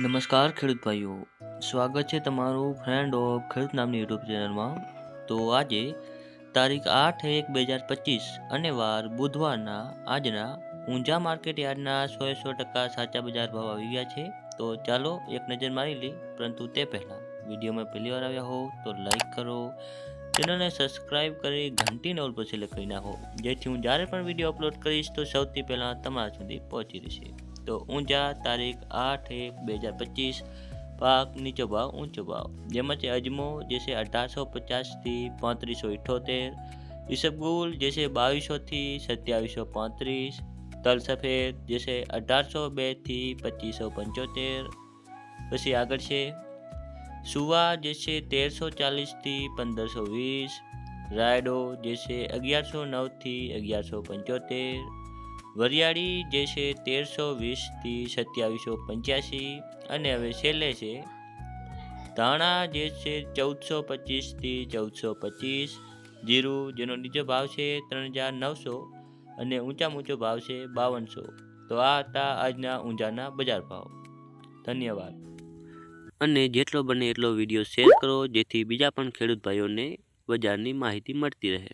નમસ્કાર, ખેડૂત ભાઈઓ. સ્વાગત છે તમારું ફ્રેન્ડ ઓફ ખેડૂત નામની યુટ્યુબ ચેનલમાં. તો આજે તારીખ આઠ એક બે હજાર પચીસ અને વાર બુધવારના આજના ઊંઝા માર્કેટ યાર્ડના સો સો ટકા સાચા બજાર ભાવ આવી ગયા છે. તો ચાલો એક નજર મારી લઈ પરંતુ તે પહેલાં વિડીયોમાં પહેલી વાર આવ્યા હો તો લાઈક કરો. ચેનલને સબસ્ક્રાઈબ કરી ઘંટી નોલ પર સિલેક્ટ કરી નાખો. જેથી હું જ્યારે પણ વીડિયો અપલોડ કરીશ તો સૌથી પહેલાં તમારા સુધી પહોંચી રહેશે તો ઊંઝા તારીખ આઠ એક બે હજાર પચીસ, પાક નીચો ભાવ, ઊંચો ભાવ. જેમાં છે અજમો, જે છે અઢારસો પચાસથી પાંત્રીસો ઇઠોતેર, ઈસબગુલ, જે છે બાવીસોથી સત્યાવીસો પાંત્રીસ તલ સફેદ જે છે અઢારસો બેથી પચીસો પંચોતેર. પછી આગળ છે, સુવા, જે છે તેરસો ચાલીસથી પંદરસો વીસ, રાયડો, જે છે અગિયારસો નવથી અગિયારસો પંચોતેર વરિયાળી જે છે તેરસો વીસથી સત્યાવીસો પંચ્યાસી અને હવે છેલ્લે છે ધાણા જે છે ચૌદસો પચીસથી ચૌદસો પચીસ. જીરું જેનો નીચો ભાવ છે ત્રણ હજાર નવસો અને ઊંચા ઊંચો ભાવ છે બાવનસો. તો આ હતા આજના ઊંઝાના બજાર ભાવ. ધન્યવાદ. અને જેટલો બને એટલો વીડિયો શેર કરો જેથી બીજા પણ ખેડૂત ભાઈઓને બજારની માહિતી મળતી રહે.